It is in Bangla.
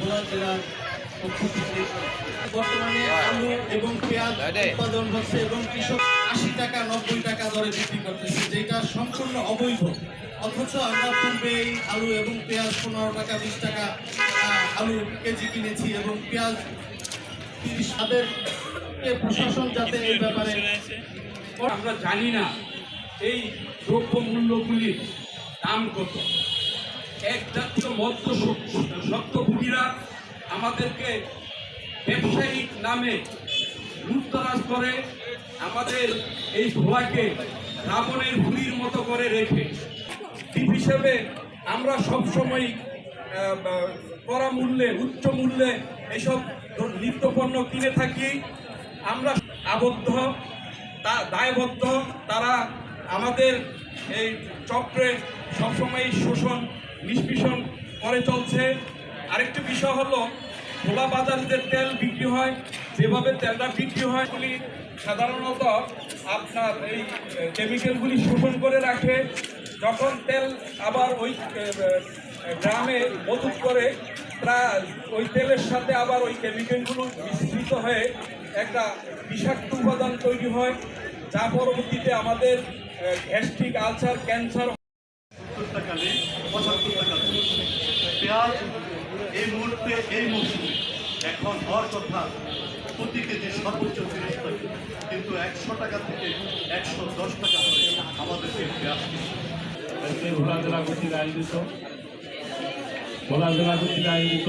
ভোলা জেলার পক্ষ থেকে বর্তমানে আলু এবং পেঁয়াজ উৎপাদন হচ্ছে এবং কৃষক আশি টাকা নব্বই টাকা দরে বিক্রি করতেছে যেটা সম্পূর্ণ অবৈধ। অথচ আমরা পূর্বে এই আলু এবং পেঁয়াজ পনেরো টাকা বিশ টাকা আলু কেজি কিনেছি এবং পেঁয়াজ তিরিশ তাদের প্রশাসন যাতে এই ব্যাপারে আমরা জানি না এই দ্রব্য মূল্যগুলির দাম কত? এক জাতীয় মধ্য শক্তভোগীরা আমাদেরকে ব্যবসায়িক নামে লুটতরাজ করে আমাদের এই ভোলাকে রাবণের হুড়ির মতো করে রেখে। দ্বীপ হিসেবে আমরা সবসময় করা মূল্যে উচ্চ মূল্যে এইসব নিত্যপণ্য কিনে থাকি। আমরা আবদ্ধ দায়বদ্ধ, তারা আমাদের এই চক্রে সবসময় শোষণ, নিষ্পেষণ করে চলছে। আরেকটি বিষয় হলো খোলা বাজারে যে তেল বিক্রি হয়, যেভাবে তেলটা বিক্রি হয়, এগুলি সাধারণত আপনার এই কেমিক্যালগুলি শোষণ করে রাখে। যখন তেল আবার ওই গ্রামে মজুত করে, প্রায় ওই তেলের সাথে আবার ওই কেমিক্যালগুলো মিশ্রিত হয়ে একটা বিষাক্ত উপাদান তৈরি হয়। যা পরবর্তীতে আমাদের গ্যাস্ট্রিক আলসার ক্যান্সার পেঁয়াজ এই মুহূর্তে, এই মৌসুমে। এখন হওয়ার কথা, প্রতি কেজি সর্বোচ্চ তিরিশ টাকা। কিন্তু একশো টাকা থেকে একশো দশ টাকা করে আমাদের এই পেঁয়াজ ভোলা জেলা কর্তৃক আয়োজিত, ভোলা জেলা কর্তৃক আয়োজিত